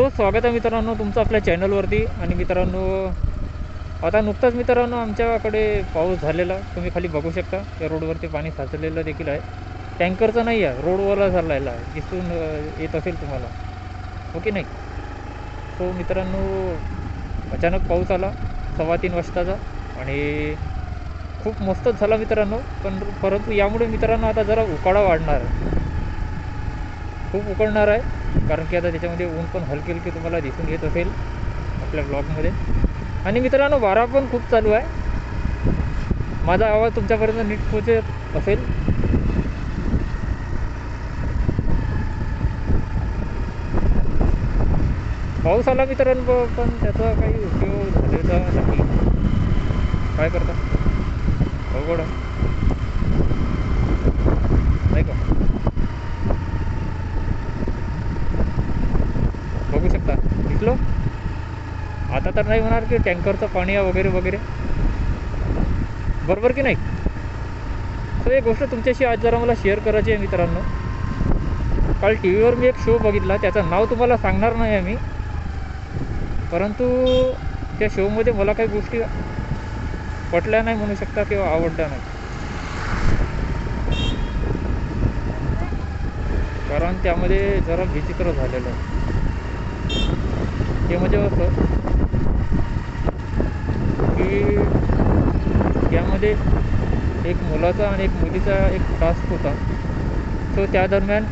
So स्वागत आहे मित्रांनो तुमचं आपल्या चॅनलवरती. आणि मित्रांनो आता नुकताच मित्रांनो आमच्याकडे पाऊस झालेला. तुम्ही खाली बघू शकता या रोडवरती पाणी साचलेलं देखील आहे. टँकरचं नाही आहे रोडवरला झालेला आहे. दिसून येत असेल तुम्हाला. हो ओके नाही? सो मित्रांनो अचानक पाऊस आला सव्वा तीन वाजताचा. आणि खूप मस्तच झाला मित्रांनो. पण परंतु यामुळे मित्रांनो आता जरा उकाडा वाढणार आहे. खूप उकडणार आहे. कारण की आता त्याच्यामध्ये ऊन पण हलके हलके तुम्हाला दिसून येत असेल आपल्या ब्लॉगमध्ये आणि मित्रांनो वारा पण खूप चालू आहे. माझा आवाज तुमच्यापर्यंत नीट पोचत असेल. पाऊस आला मित्रांनो पण त्याचा काही उपयोग झालेला नाही. काय करता? अवघड आहे नाही का बघू शकता आता तर नाही होणार की टँकरचं पाणी आहे वगैरे वगैरे. बरोबर की नाही? सो एक गोष्ट तुमच्याशी आज जरा मला शेअर करायची आहे मित्रांनो. काल टी व्हीवर मी एक शो बघितला त्याचं नाव तुम्हाला सांगणार नाही आहे मी परंतु त्या शोमध्ये मला काही गोष्टी पटल्या नाही म्हणू शकता किंवा आवडल्या नाही. कारण त्यामध्ये जरा विचित्र झालेलं आहे. ते म्हणजे असं की त्यामध्ये एक मुलाचा आणि एक मुलीचा एक टास्क होता. सो त्या दरम्यान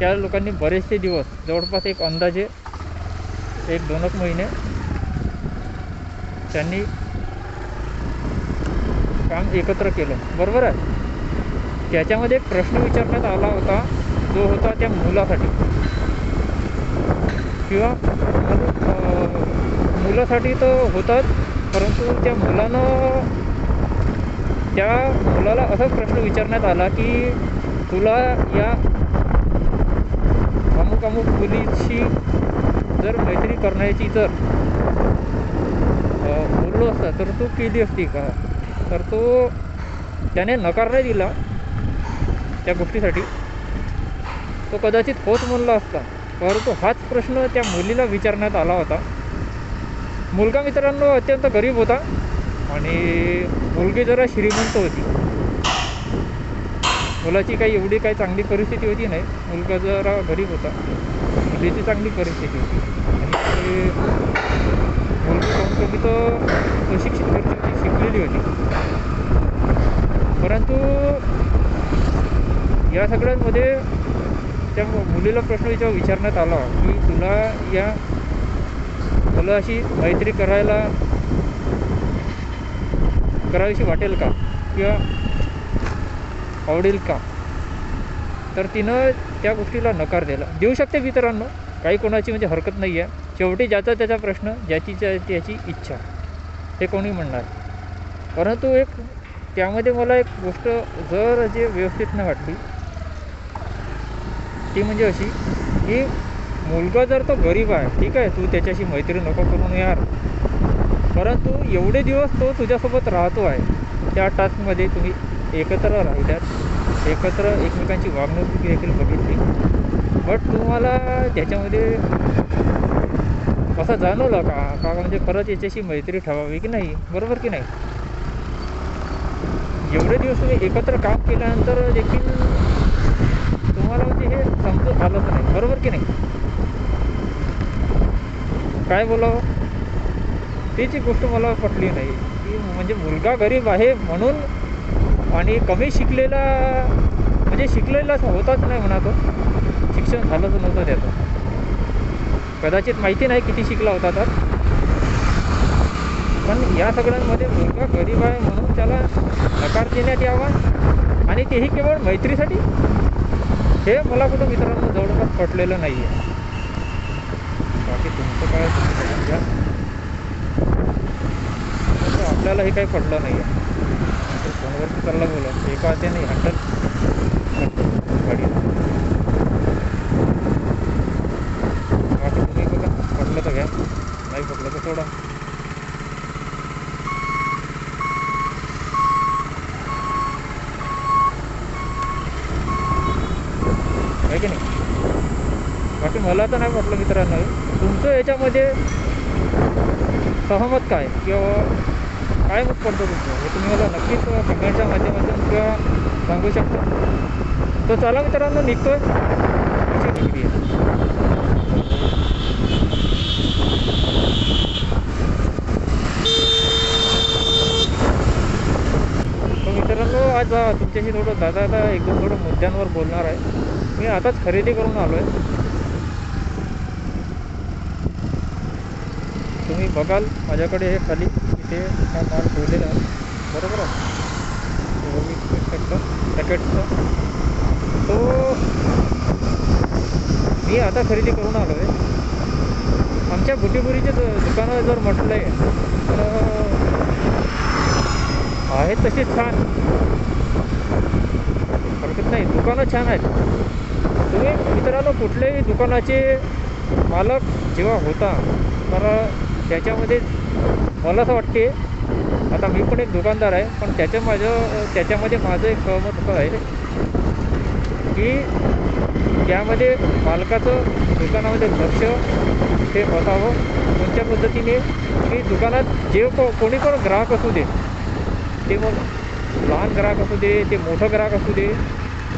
त्या लोकांनी बरेचसे दिवस जवळपास एक अंदाजे एक दोन एक महिने त्यांनी काम एकत्र केलं. बरोबर आहे? त्याच्यामध्ये एक प्रश्न विचारण्यात आला होता जो होता त्या मुलासाठी. किंवा मुलासाठी तर होतात परंतु त्या मुलानं त्या मुलाला असा प्रश्न विचारण्यात आला की तुला या अमुक अमुक मुलीशी जर मैत्री करण्याची जर बोललो असता तर तू केली असती का? तर तो त्याने नकार नाही दिला त्या गोष्टीसाठी. तो कदाचित होत म्हणला असता परंतु हाच प्रश्न त्या मुलीला विचारण्यात आला होता. मुलगा मित्रांनो अत्यंत गरीब होता आणि मुलगी जरा श्रीमंत होती. मुलाची काही एवढी काही चांगली परिस्थिती होती नाही. मुलगा जरा गरीब होता. मुलीची चांगली परिस्थिती होती. आणि मुलगी कमी कमी तर प्रशिक्षित होती शिकलेली होती. परंतु या सगळ्यांमध्ये त्या मु- मुलीला प्रश्न विचार विचारण्यात आला की तुला या मुलाशी मैत्री करायला करावीशी वाटेल का? किंवा आवडेल का? तर तिनं त्या गोष्टीला नकार दिला. देऊ शकते मित्रांनो काही कोणाची म्हणजे हरकत नाही आहे शेवटी ज्याचा त्याचा प्रश्न ज्याची ज्या- त्याची इच्छा. हे कोणी म्हणणार? परंतु एक त्यामध्ये मला एक गोष्ट जर जे व्यवस्थित नाही वाटली ती म्हणजे अशी की मुलगा जर तो गरीब आहे ठीक आहे तू त्याच्याशी मैत्री नको करून यार. परंतु एवढे दिवस तो तुझ्यासोबत राहतो आहे त्या टास्कमध्ये तुम्ही एकत्र राहिल्यात एकत्र एकमेकांची वागणूक देखील बघितली. बट तुम्हाला त्याच्यामध्ये असं जाणवलं का? का म्हणजे खरंच याच्याशी मैत्री ठेवावी की नाही? बरोबर की नाही? एवढे दिवस तुम्ही एकत्र काम केल्यानंतर देखील तुम्हाला म्हणजे हे समजून आलंच नाही. बरोबर की नाही? काय बोलावं? तिची गोष्ट मला पटली नाही. की म्हणजे मुलगा गरीब आहे म्हणून आणि कमी शिकलेला म्हणजे शिकलेला होताच नाही म्हणा तो शिक्षण झालंच नव्हतं त्याचं. कदाचित माहिती नाही किती शिकला होता तर. पण या सगळ्यांमध्ये मुलगा गरीब आहे म्हणून त्याला नकार देण्यात यावा आणि तेही केवळ मैत्रीसाठी? हे मला कुठं मित्रांनो जवळपास पटलेलं नाही आहे बाकी तुमचं काय तुम्ही घ्या. आपल्याला हे काही पडलं नाही आहे फोनवरती चालला बोला. एका हात्याने हटत गाडी. बाकी तुम्ही बघा. पडलं तर घ्या. नाही पडलं तर सोडा आहे की नाही बाकी मला तर नाही म्हटलं मित्रांनो. तुमचं याच्यामध्ये सहमत काय? किंवा काय मत पडतं तुमचं? हे तुम्ही मला नक्कीच कमेंटच्या माध्यमातून किंवा सांगू शकता. तर चला मित्रांनो निघतोय. अशी डिग्री आहे मित्रांनो आज तुमच्याशी थोडं दादा आता एकदम थोडं मुद्द्यांवर बोलणार आहे. मी आताच खरेदी करून आलो आहे बघाल माझ्याकडे हे खाली इथे हा माल ठेवलेला आहे. बरोबर आहे? हो, मी बघू पॅकेटचा तो मी आता खरेदी करून आलो आहे आमच्या बुटीबुरीच्या दुकानं जर म्हटलं आहे तर आहेत तसे छान. हरकत नाही. दुकानं छान आहेत. तुम्ही मित्रांनो कुठल्याही दुकानाचे मालक जेव्हा होता तर त्याच्यामध्ये मला असं वाटते आता मी पण एक दुकानदार आहे पण त्याच्या माझं त्याच्यामध्ये माझं एक सहमत असं आहे की त्यामध्ये मालकाचं दुकानामध्ये लक्ष हे असावं. कोणत्या पद्धतीने? की दुकानात जे को कोणी पण ग्राहक असू दे ते मग लहान ग्राहक असू दे ते मोठं ग्राहक असू दे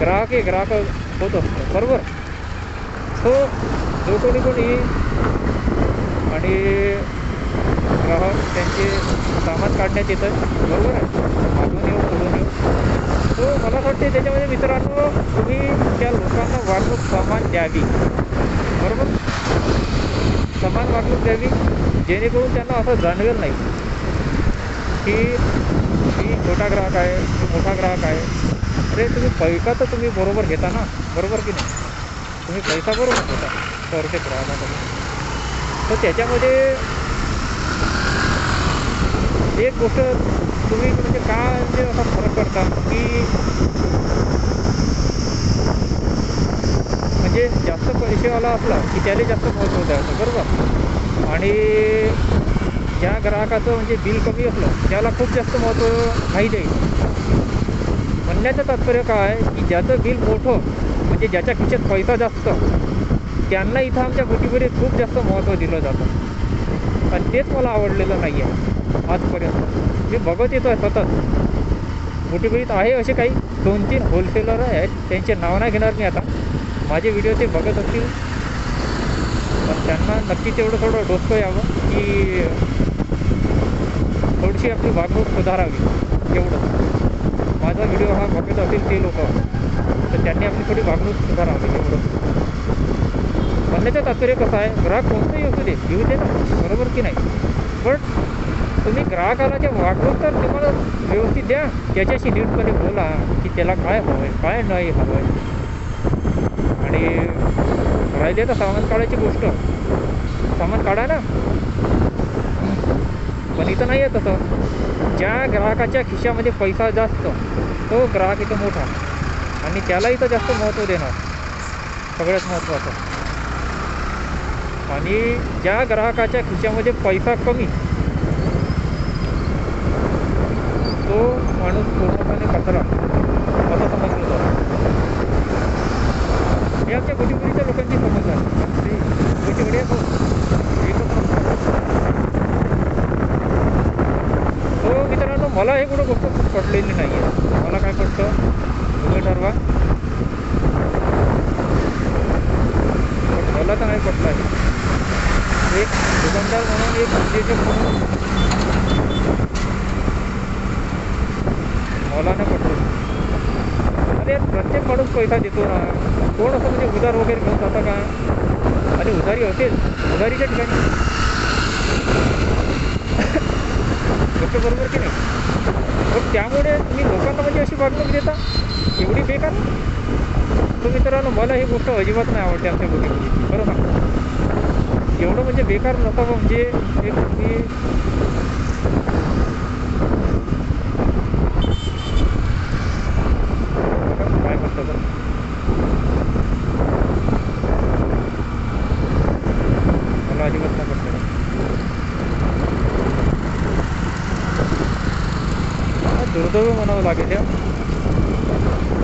ग्राहक हे ग्राहक होत असतं बरोबर? सो जो कोणी कोणी आणि ग्राहक त्यांचे सामान काढण्यात येतं. बरोबर आहे? मागून येऊ पुढून येऊ. सो मला असं वाटते त्याच्यामध्ये मित्रांनो तुम्ही त्या लोकांना वागणूक समान द्यावी. बरोबर? समान वागणूक द्यावी जेणेकरून त्यांना असं जाणवेल नाही. की मी छोटा ग्राहक आहे मी मोठा ग्राहक आहे. अरे तुम्ही पैसा तर तुम्ही बरोबर घेता ना? बरोबर की नाही? तुम्ही पैसा बरोबर घेता प्रत्येक ग्राहकाकडून तर त्याच्यामध्ये एक गोष्ट तुम्ही म्हणजे का म्हणजे असा फरक करता? की म्हणजे जास्त पैसेवाला असला की त्याला जास्त महत्त्व द्यायचं बरोबर? आणि ज्या ग्राहकाचं म्हणजे बिल कमी असलं त्याला खूप जास्त महत्त्व नाही द्यायचं म्हणण्याचं तात्पर्य काय? की ज्याचं बिल मोठं म्हणजे ज्याच्या खिशात पैसा जास्त त्यांना इथं आमच्या गोटीमध्ये खूप जास्त महत्त्व दिलं जातं. आणि तेच मला आवडलेलं नाही आहे आजपर्यंत. मी बघत येतो आहे सतत. बुटीबुटीत आहे असे काही? दोन तीन होलसेलर आहेत. त्यांचे नाव नाही घेणार मी आता. माझे व्हिडिओ ते बघत असतील. पण त्यांना नक्की तेवढं थोडं डोसकं यावं की थोडीशी आपली वागणूक सुधारावी. एवढं. माझा व्हिडिओ हा बघत असतील ते लोक. तर त्यांनी आपली थोडी वागणूक सुधारावी एवढं. म्हणण्याचं तात्पर्य कसं आहे? ग्राहक कोणतंही असू दे येऊ दे ना बरोबर की नाही? पण तुम्ही ग्राहकाला जे वागणूक तर तुम्हाला व्यवस्थित द्या. त्याच्याशी नीटपणे बोला की त्याला काय हवं आहे काय नाही हवं आहे आणि राहिले तर सामान काढायची गोष्ट. सामान काढा ना. पण इथं नाही आहे तसं. ज्या ग्राहकाच्या खिशामध्ये पैसा जास्त तो ग्राहक इथं मोठा. आणि त्याला इथं जास्त महत्त्व देणार. सगळ्यात महत्त्वाचं. आणि ज्या ग्राहकाच्या खिशामध्ये पैसा कमी तो माणूस पूर्णपणे कचरा असं समजलं जातं. हे आमच्या बुटीबुटीच्या लोकांची समज आहे. ते. एकच नंबर. हो, मित्रांनो, मला हे कुठं गोष्ट खूप पटलेली नाही आहे मला काय पडतं तुम्ही ठरवा. मला तर नाही पटलं आहे. एक दुकानदार म्हणून, एक म्हणून प्रत्येक माणूस पैसा देतो ना कोण असं म्हणजे उधार वगैरे घेऊन जाता का? आणि उधारी असेल उधारीच्या ठिकाणी. गोष्ट बरोबर की नाही? पण त्यामुळे तुम्ही लोकांना म्हणजे अशी वागणूक देता? एवढी बेकार? तर मित्रांनो मला ही गोष्ट अजिबात नाही आवडते आमच्या गोष्टी बरोबर? एवढं म्हणजे बेकार नका म्हणजे एक तुम्ही काय मला अजिबात नाही पटलं दुर्दैव म्हणावं लागेल या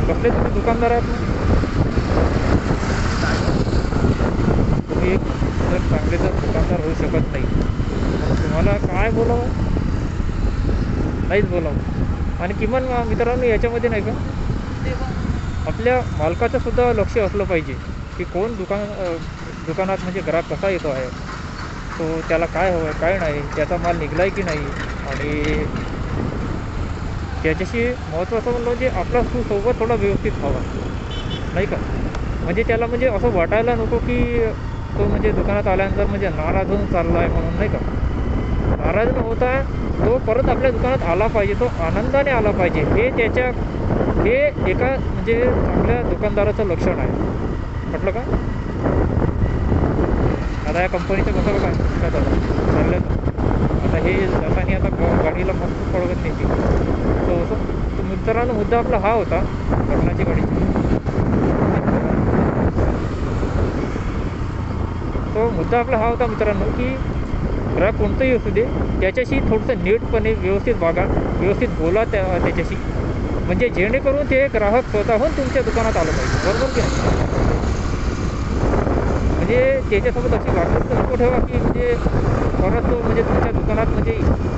कसले तुम्ही दुकानदार आहात ना. तुम्ही एक जर चांगले जर दुकानदार होऊ शकत नाही तुम्हाला काय बोलावं? नाहीच बोलावं. आणि किमान मित्रांनो याच्यामध्ये नाही का? आपल्या मालकाचं सुद्धा लक्ष असलं पाहिजे की कोण दुकान दुकानात म्हणजे ग्राहक कसा येतो आहे? तो त्याला काय हवं आहे काय नाही त्याचा माल निघला आहे की नाही? आणि त्याच्याशी महत्त्वाचं म्हणलं म्हणजे आपला सुसोबत थोडा व्यवस्थित हवा नाही का? म्हणजे त्याला म्हणजे असं वाटायला नको की तो म्हणजे दुकानात आल्यानंतर म्हणजे नाराज होऊन चालला आहे म्हणून नाही का? नाराज न होता तो परत आपल्या दुकानात आला पाहिजे तो आनंदाने आला पाहिजे. हे त्याच्या हे एका म्हणजे चांगल्या दुकानदाराचं लक्षण आहे. म्हटलं का? आता या कंपनीचं कसं काय झालं चाललं आता हे जाताना आता गाडीला मस्त पळवत नाही तो. असं तो मित्रांनो मुद्दा आपला हा होता लग्नाची गाडी. तो मुद्दा आपला हा होता मित्रांनो की ग्राहक कोणतंही असू दे त्याच्याशी थोडंसं नीटपणे व्यवस्थित वागा व्यवस्थित बोला त्या त्याच्याशी. म्हणजे जेणेकरून ते ग्राहक स्वतःहून तुमच्या दुकानात आलं पाहिजे. बरोबर की नाही? म्हणजे त्याच्यासोबत अशी वागणूक नको ठेवा की म्हणजे परत तो म्हणजे तुमच्या दुकानात म्हणजे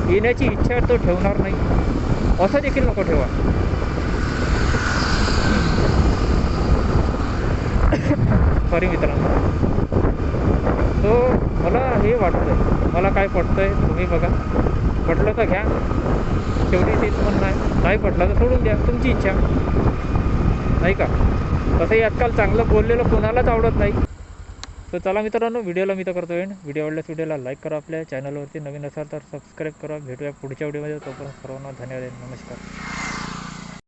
येण्याची इच्छा तो ठेवणार नाही. असं देखील नको ठेवा. सॉरी मित्रांनो. तो मला हे वाटतं मला काय पटतं आहे तुम्ही बघा. पटलं तर घ्या. शेवटी तेच म्हणणं आहे नाही पटलं तर सोडून द्या तुमची इच्छा. नाही का? तसंही आजकाल चांगलं बोललेलं कोणालाच आवडत नाही. तर चला मित्रांनो व्हिडिओला मी तर करतो एंड व्हिडिओ आवडल्यास व्हिडिओला लाईक करा आपल्या चॅनलवरती नवीन असाल तर सबस्क्राईब करा. भेटूया पुढच्या व्हिडिओमध्ये तोपर्यंत सर्वांना धन्यवाद. नमस्कार.